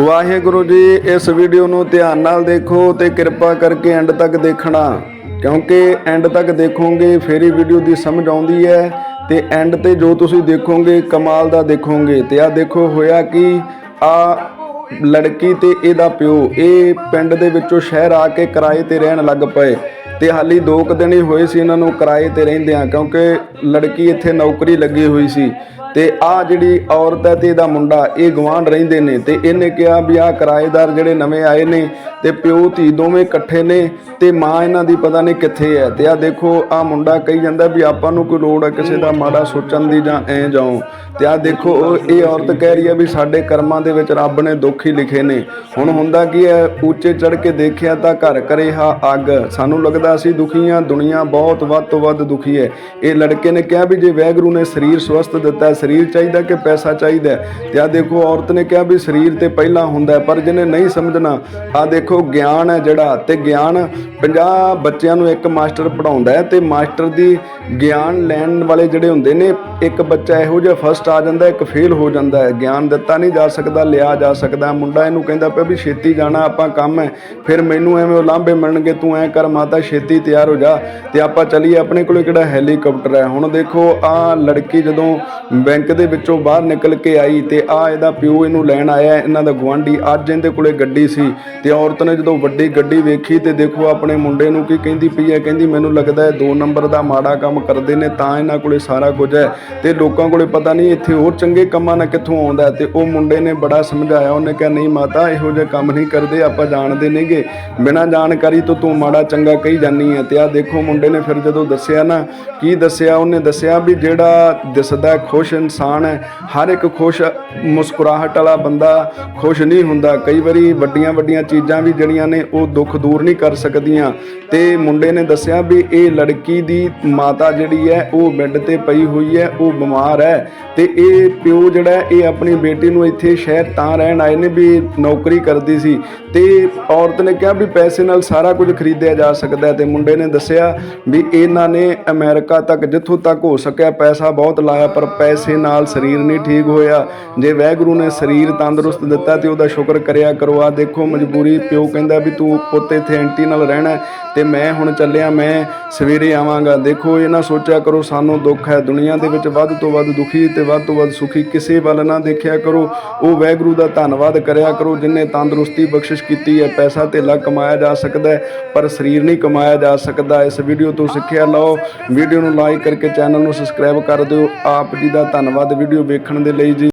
ਵਾਹਿਗੁਰੂ ਜੀ, ਇਸ ਵੀਡੀਓ ਨੂੰ ਧਿਆਨ ਨਾਲ ਦੇਖੋ ਤੇ ਕਿਰਪਾ ਕਰਕੇ ਐਂਡ ਤੱਕ ਦੇਖਣਾ। ਕਿਉਂਕਿ ਐਂਡ ਤੱਕ ਦੇਖੋਗੇ, ਫਿਰ ਹੀ ਵੀਡੀਓ ਦੀ ਸਮਝ ਆਉਂਦੀ ਹੈ। ਤੇ ਐਂਡ ਤੇ ਜੋ ਤੁਸੀਂ ਦੇਖੋਗੇ, ਕਮਾਲ ਦਾ ਦੇਖੋਗੇ। ਤੇ ਆ ਦੇਖੋ, ਹੋਇਆ ਕਿ? ਆ ਲੜਕੀ ਤੇ ਇਹਦਾ ਪਿਓ, ਇਹ ਪਿੰਡ ਦੇ ਵਿੱਚੋਂ ਸ਼ਹਿਰ ਆ ਕੇ ਕਿਰਾਏ ਤੇ ਰਹਿਣ ਲੱਗ ਪਏ। ਤੇ ਹਾਲੀ ਦੋ ਕੁ ਦਿਨ ਹੀ ਹੋਏ ਸੀ ਇਹਨਾਂ ਨੂੰ ਕਿਰਾਏ ਤੇ ਰਹਿੰਦਿਆਂ, ਕਿਉਂਕਿ ਲੜਕੀ ਇੱਥੇ ਨੌਕਰੀ ਲੱਗੀ ਹੋਈ ਸੀ। ਤੇ ਆ ਜਿਹੜੀ ਔਰਤ ਹੈ ਤੇ ਇਹਦਾ ਮੁੰਡਾ, ਇਹ ਗਵਾਂਢ ਰਹਿੰਦੇ ਨੇ ਤੇ ਇਹਨੇ ਕਿਹਾ ਵੀ ਆ ਕਿਰਾਏਦਾਰ ਜਿਹੜੇ ਨਵੇਂ ਆਏ ਨੇ ਤੇ ਪਿਓ, ਧੀ ਦੋਵੇਂ ਇਕੱਠੇ ਨੇ ਤੇ ਮਾਂ ਇਹਨਾਂ ਦੀ ਪਤਾ ਨਹੀਂ ਕਿੱਥੇ ਹੈ ਤੇ ਆ ਦੇਖੋ ਆ ਮੁੰਡਾ ਕਹੀ ਜਾਂਦਾ ਵੀ ਆਪਾਂ ਨੂੰ ਕੋਈ ਲੋੜ ਹੈ ਕਿਸੇ ਦਾ ਮਾੜਾ ਸੋਚਣ ਦੀ ਜਾਂ ਐ ਜਾਉ। ਤੇ ਆ ਦੇਖੋ, ਉਹ- ਇਹ ਔਰਤ ਕਹਿ ਰਹੀ ਹੈ ਵੀ ਸਾਡੇ ਕਰਮਾਂ ਦੇ ਵਿੱਚ ਰੱਬ ਨੇ ਦੁੱਖ ਹੀ ਲਿਖੇ ਨੇ। ਹੁਣ ਹੁੰਦਾ ਕੀ ਹੈ, ਉੱਚੇ ਚੜ ਕੇ ਦੇਖਿਆ ਤਾਂ ਘਰ ਕਰੇ ਹਾ ਅੱਗ। ਸਾਨੂੰ ਲੱਗਦਾ ਅਸੀਂ ਦੁਖੀ ਹਾਂ, ਦੁਨੀਆ ਬਹੁਤ ਵੱਧ ਤੋਂ ਵੱਧ ਦੁਖੀ ਹੈ। ਇਹ ਲੜਕੇ ਨੇ ਕਿਹਾ ਵੀ ਜੇ ਵੈਗਰੂ ਨੇ ਸਰੀਰ ਸਵਸਥ ਦਿੱਤਾ ਸਰੀਰ ਚਾਹੀਦਾ ਕਿ ਪੈਸਾ ਚਾਹੀਦਾ ਹੈ? ਤੇ ਆ ਦੇਖੋ, ਔਰਤ ਨੇ ਕਿਹਾ ਵੀ ਸਰੀਰ ਤੇ ਪਹਿਲਾਂ ਹੁੰਦਾ ਪਰ ਜਿਹਨੇ ਨਹੀਂ ਸਮਝਣਾ ਆ ਦੇਖੋ ਗਿਆਨ ਹੈ ਜਿਹੜਾ, ਤੇ ਗਿਆਨ 50 ਬੱਚਿਆਂ ਨੂੰ ਇੱਕ ਮਾਸਟਰ ਪੜਾਉਂਦਾ ਹੈ, ਤੇ ਮਾਸਟਰ ਦੀ ਗਿਆਨ ਲੈਣ ਵਾਲੇ ਜਿਹੜੇ ਹੁੰਦੇ ਨੇ, ਇੱਕ ਬੱਚਾ ਇਹੋ ਜਿਹਾ ਫਸਟ ਆ ਜਾਂਦਾ, ਇੱਕ ਫੇਲ ਹੋ ਜਾਂਦਾ ਹੈ। ਗਿਆਨ ਦਿੱਤਾ ਨਹੀਂ ਜਾ ਸਕਦਾ, ਲਿਆ ਜਾ ਸਕਦਾ ਮੁੰਡਾ ਇਹਨੂੰ ਕਹਿੰਦਾ ਪਿਆ ਵੀ ਛੇਤੀ ਜਾਣਾ, ਆਪਾਂ ਕੰਮ ਹੈ, ਫਿਰ ਮੈਨੂੰ ਐਵੇਂ ਉਲਾਂਭੇ ਮਿਲਣਗੇ, ਤੂੰ ਐ ਕਰ ਮਾਤਾ, ਛੇਤੀ ਤਿਆਰ ਹੋ ਜਾ। ਤੇ ਆਪਾਂ ਚਲੀਏ ਆਪਣੇ ਕੋਲੇ ਕਿਹੜਾ ਹੈਲੀਕਾਪਟਰ ਹੈ? ਹੁਣ ਦੇਖੋ ਆ ਲੜਕੀ ਜਦੋਂ ਬੈਂਕ ਦੇ ਵਿੱਚੋਂ ਬਾਹਰ ਨਿਕਲ ਕੇ ਆਈ ਤੇ ਆ ਇਹਦਾ ਪਿਓ ਇਹਨੂੰ ਲੈਣ ਆਇਆ। ਇਹਨਾਂ ਦਾ ਗਵਾਂਢੀ ਅੱਜ ਇਹਦੇ ਕੋਲੇ ਗੱਡੀ ਸੀ ਤੇ ਔਰਤ ਨੇ ਜਦੋਂ ਵੱਡੀ ਗੱਡੀ ਵੇਖੀ ਤੇ ਦੇਖੋ ਆਪਣੇ ਮੁੰਡੇ ਨੂੰ ਕੀ ਕਹਿੰਦੀ ਪਈ ਹੈ। ਕਹਿੰਦੀ, ਮੈਨੂੰ ਲੱਗਦਾ ਹੈ ਦੋ ਨੰਬਰ ਦਾ ਮਾੜਾ ਕੰਮ ਕਰਦੇ ਨੇ ਤਾਂ ਇਹਨਾਂ ਕੋਲੇ ਸਾਰਾ ਕੁਝ ਹੈ। ਤੇ ਲੋਕਾਂ ਕੋਲੇ ਪਤਾ ਨਹੀਂ ਇੱਥੇ ਹੋਰ ਚੰਗੇ ਕੰਮਾਂ ਨਾਲ ਕਿੱਥੋਂ ਆਉਂਦਾ ਹੈ। ਤੇ ਉਹ ਮੁੰਡੇ ਨੇ ਬੜਾ ਸਮਝਾਇਆ। ਉਹਨੇ ਕਿਹਾ, ਨਹੀਂ ਮਾਤਾ, ਇਹੋ ਜਿਹੇ ਕੰਮ ਨਹੀਂ ਕਰਦੇ, ਆਪਾਂ ਜਾਣਦੇ ਨੇਗੇ ਬਿਨਾਂ ਜਾਣਕਾਰੀ ਤੋਂ ਤੂੰ ਮਾੜਾ ਚੰਗਾ ਕਹੀ ਜਾਨੀ ਹੈ। ਤੇ ਆ ਦੇਖੋ ਮੁੰਡੇ ਨੇ ਫਿਰ ਜਦੋਂ ਦੱਸਿਆ ਨਾ, ਕੀ ਦੱਸਿਆ? ਉਹਨੇ ਦੱਸਿਆ ਵੀ ਜਿਹੜਾ ਦਿਸਦਾ ਖੁਸ਼ ਇਨਸਾਨ ਹੈ। ਹਰ ਇੱਕ ਖੁਸ਼, ਮੁਸਕਰਾਹਟ ਵਾਲਾ ਬੰਦਾ ਖੁਸ਼ ਨਹੀਂ ਹੁੰਦਾ। ਕਈ ਵਾਰੀ ਵੱਡੀਆਂ ਵੱਡੀਆਂ ਚੀਜ਼ਾਂ ਵੀ ਜਿਹੜੀਆਂ ਨੇ ਉਹ ਦੁੱਖ ਦੂਰ ਨਹੀਂ ਕਰ ਸਕਦੀਆਂ। ਤੇ ਮੁੰਡੇ ਨੇ ਦੱਸਿਆ ਵੀ ਇਹ ਲੜਕੀ ਦੀ ਮਾਤਾ ਜਿਹੜੀ ਹੈ, ਉਹ ਬੈੱਡ ਤੇ ਪਈ ਹੋਈ ਹੈ, ਉਹ ਬਿਮਾਰ ਹੈ। ਤੇ ਇਹ ਪਿਓ ਜਿਹੜਾ ਇਹ ਆਪਣੀ ਬੇਟੀ ਨੂੰ ਇੱਥੇ ਸ਼ਹਿਰ ਤਾਂ ਰਹਿਣ ਆਏ ਨੇ ਵੀ ਨੌਕਰੀ ਕਰਦੀ ਸੀ। ਤੇ ਔਰਤ ਨੇ ਕਿਹਾ ਵੀ ਪੈਸੇ ਨਾਲ ਸਾਰਾ ਕੁਝ ਖਰੀਦਿਆ ਜਾ ਸਕਦਾ ਹੈ। ਤੇ ਮੁੰਡੇ ਨੇ ਦੱਸਿਆ ਵੀ ਇਹਨਾਂ ਨੇ ਅਮਰੀਕਾ ਤੱਕ ਜਿੱਥੋਂ ਤੱਕ ਹੋ ਸਕਿਆ, ਪੈਸਾ ਬਹੁਤ ਲਾਇਆ, ਪਰ ਪੈਸੇ ਨਾਲ ਸਰੀਰ ਨਹੀਂ ਠੀਕ ਹੋਇਆ। ਜੇ ਵੈਗਰੂ ਨੇ ਸਰੀਰ ਤੰਦਰੁਸਤ ਦਿੱਤਾ ਤੇ ਉਹਦਾ ਸ਼ੁਕਰ ਕਰਿਆ ਕਰੋ। ਆ ਦੇਖੋ, ਮਜਬੂਰੀ ਪਿਓ ਕਹਿੰਦਾ ਵੀ ਤੂੰ ਪੁੱਤ ਇੱਥੇ ਐਂਟੀ ਨਾਲ ਰਹਿਣਾ ਹੈ ਤੇ ਮੈਂ ਹੁਣ ਚੱਲਿਆ, ਮੈਂ ਸਵੇਰੇ ਆਵਾਂਗਾ। ਦੇਖੋ, ਇਹ ਨਾ ਸੋਚਿਆ ਕਰੋ, ਸਾਨੂੰ ਦੁੱਖ ਹੈ। ਦੁਨੀਆ ਦੇ ਵਿੱਚ ਵੱਧ ਤੋਂ ਵੱਧ ਦੁਖੀ ਤੇ ਵੱਧ ਤੋਂ ਵੱਧ ਸੁਖੀ ਕਿਸੇ ਵੱਲ ਨਾ ਦੇਖਿਆ ਕਰੋ। ਉਹ ਵੈਗਰੂ ਦਾ ਧੰਨਵਾਦ ਕਰਿਆ ਕਰੋ, ਜਿਨੇ ਤੰਦਰੁਸਤੀ ਬਖਸ਼ਿਸ਼ ਕੀਤੀ ਹੈ। ਪੈਸਾ ਧੇਲਾ ਕਮਾਇਆ ਜਾ ਸਕਦਾ ਹੈ, ਪਰ ਸਰੀਰ ਨਹੀਂ ਕਮਾਇਆ ਜਾ ਸਕਦਾ। ਇਸ ਵੀਡੀਓ ਤੋਂ ਸਿੱਖਿਆ ਲਓ। ਵੀਡੀਓ ਨੂੰ ਲਾਈਕ ਕਰਕੇ ਚੈਨਲ ਨੂੰ ਸਬਸਕ੍ਰਾਈਬ ਕਰ ਦਿਓ। ਆਪ ਜੀ ਦਾ ਧੰਨਵਾਦ ਵੀਡੀਓ ਵੇਖਣ ਦੇ ਲਈ ਜੀ।